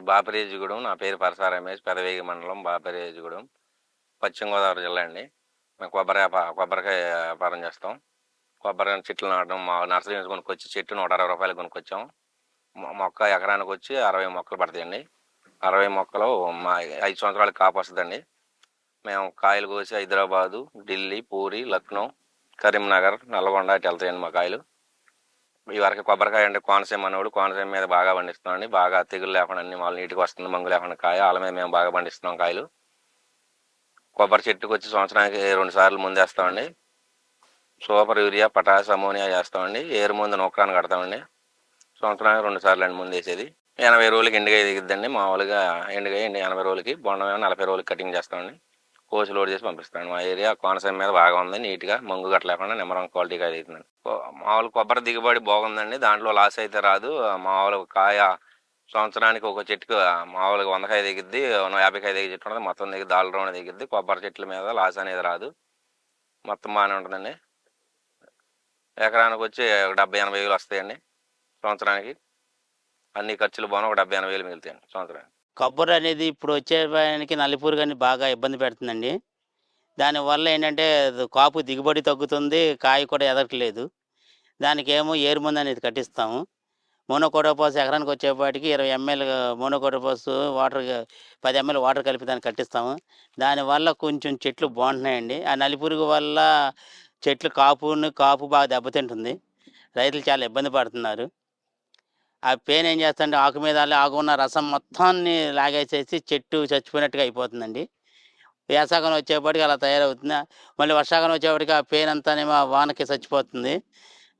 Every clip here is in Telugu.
బాపిరేజుగూడెం నా పేరు పరసా రమేష్ పెదవేగి మండలం బాపిరేజుగూడెం పశ్చిమ గోదావరి జిల్లా అండి. మేము కొబ్బరి కొబ్బరికాయ వ్యాపారం చేస్తాం. కొబ్బరి చెట్లు నాటడం మా నర్సరీ నుంచి కొనుక్కొచ్చి చెట్టు నూట అరవై రూపాయలు కొనుక్కొచ్చాం. మొక్క ఎకరానికి వచ్చి అరవై మొక్కలు పడతాయండి. అరవై మొక్కలు మా ఐదు సంవత్సరాలకు కాపు వస్తుందండి. మేము కాయలు కోసి హైదరాబాదు ఢిల్లీ పూరి లక్నో కరీంనగర్ నల్గొండ ఇటు వెళ్తాయండి మా కాయలు. ఈ వరకు కొబ్బరికాయ అంటే కోనసీమ అనేవాడు కోనసీమ మీద బాగా పండిస్తున్నామండి బాగా తెగులు లేకుండా అన్ని మాలు నీటికి వస్తుంది మంగు లేకుండా కాయ. వాళ్ళ మీద మేము బాగా పండిస్తున్నాం కాయలు. కొబ్బరి చెట్టుకు వచ్చి సంవత్సరానికి రెండు సార్లు ముందేస్తామండి సూపర్ యూరియా పటాస్ అమోనియా చేస్తామండి ఏరు ముందు నొక్కాన్ని కడతామండి. సంవత్సరానికి రెండు సార్లు అండి ముందు వేసేది. ఎనభై రోజులకి ఎండుగా దిగుద్దండి మామూలుగా ఎండుగా ఎనభై రోజులకి బొండమేమో నలభై రోజులకి కటింగ్ చేస్తామండి. కోసి లోడ్ చేసి పంపిస్తాను మా ఏరియా కోనసీమ మీద బాగా ఉంది. నీట్గా మంగు కట్టలేకుండా లేకుండా నెంబర్ క్వాలిటీ కాయ అవుతుందండి మామూలు కొబ్బరి దిగుబడి బాగుందండి. దాంట్లో లాస్ అయితే రాదు. మామూలు కాయ సంవత్సరానికి ఒక చెట్టుకు మామూలుగా వందకాయ దిగిద్ది యాభై కాయ దిగి చెట్టు ఉంటుంది మొత్తం దిగి దాల్ రౌండ్ దిగిద్ది. కొబ్బరి చెట్ల మీద లాస్ అనేది రాదు. మొత్తం బాగానే ఉంటుందండి. ఎకరానికి వచ్చి ఒక డెబ్బై ఎనభై వేలు వస్తాయండి సంవత్సరానికి. అన్ని ఖర్చులు బాగా ఒక డెబ్బై ఎనభై వేలు మిగులుతాయండి సంవత్సరానికి. కొబ్బరి అనేది ఇప్పుడు వచ్చేదానికి నల్లిపూరు కానీ బాగా ఇబ్బంది పెడుతుందండి. దానివల్ల ఏంటంటే కాపు దిగుబడి తగ్గుతుంది కాయ కూడా ఎదగట్లేదు దానికి ఏమో ఏరు అనేది కట్టిస్తాము. మోనోకోటోపాస్ ఎకరానికి వచ్చేపాటికి ఇరవై ఎంఎల్ మోనోకోటోపాస్ వాటర్ పది ఎంఎల్ వాటర్ కలిపి దాన్ని కట్టిస్తాము. దానివల్ల కొంచెం చెట్లు బాగుంటున్నాయండి. ఆ నలిపురుగు వల్ల చెట్లు కాపుని కాపు బాగా దెబ్బతింటుంది. రైతులు చాలా ఇబ్బంది పడుతున్నారు. ఆ పెయిన్ ఏం చేస్తుంటే ఆకు మీద ఆకు ఉన్న రసం మొత్తాన్ని లాగేసేసి చెట్టు చచ్చిపోయినట్టుగా అయిపోతుందండి. వేసాకాలం వచ్చేప్పటికి అలా తయారవుతుంది. మళ్ళీ వర్షాకాలం వచ్చేప్పటికి ఆ పెయిన్ అంతానేమో వానకి చచ్చిపోతుంది.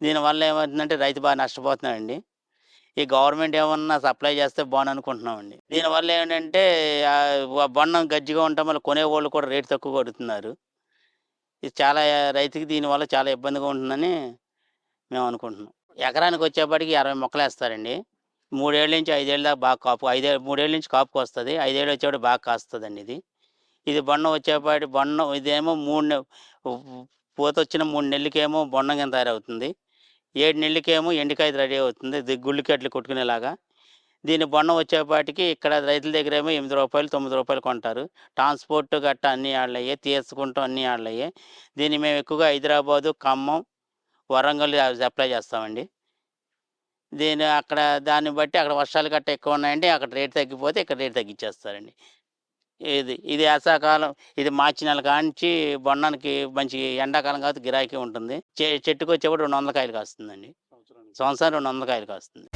దీనివల్ల ఏమవుతుందంటే రైతు బాగా నష్టపోతున్నాడండి. ఈ గవర్నమెంట్ ఏమన్నా సప్లై చేస్తే బాగుంది అనుకుంటున్నామండి దీనివల్ల ఏంటంటే బొండం గజ్జిగా ఉండటం వల్ల కొనేవాళ్ళు కూడా రేటు తక్కువ కొడుతున్నారు. ఇది చాలా రైతుకి దీనివల్ల చాలా ఇబ్బందిగా ఉంటుందని మేము అనుకుంటున్నాం ఎకరానికి వచ్చేప్పటికి అరవై మొక్కలు వేస్తారండి మూడేళ్ళ నుంచి ఐదేళ్ళ దాకా బాగా కాపు ఐదే మూడేళ్ళ నుంచి కాపుకి వస్తుంది. ఐదేళ్ళు వచ్చేవాడు బాగా కాస్తుందండి ఇది. ఇది బొండం వచ్చేపాటి బొండం ఇదేమో మూడు నె- పూత వచ్చిన మూడు నెలలకేమో బొండం కింద తయారవుతుంది. ఏడు నెలలకేమో ఎండికాయ రెడీ అవుతుంది. ఇది గుళ్ళకి కొట్టుకునేలాగా. దీని బొండం వచ్చేపాటికి ఇక్కడ రైతుల దగ్గర ఏమో ఎనిమిది రూపాయలు తొమ్మిది రూపాయలు కొంటారు. ట్రాన్స్పోర్ట్ గట్ట అన్నీ ఆడలయ్యే తీసుకుంటాం అన్ని ఆడలయ్యే దీన్ని మేము ఎక్కువగా హైదరాబాదు ఖమ్మం వరంగల్ సప్లై చేస్తామండి. దీని అక్కడ దాన్ని బట్టి అక్కడ వర్షాలు గట్ట ఎక్కువ ఉన్నాయండి. అక్కడ రేట్ తగ్గిపోతే ఇక్కడ రేట్ తగ్గించేస్తారండి. ఇది ఇది వేసాకాలం ఇది మార్చి నెల కాంచి బొండానికి మంచి ఎండాకాలం కాబట్టి గిరాకీ ఉంటుంది. చె- చెట్టుకు వచ్చేప్పుడు రెండు వందల కాయలు కాస్తుందండి. సంవత్సరం రెండు వందల కాయలు కాస్తుంది.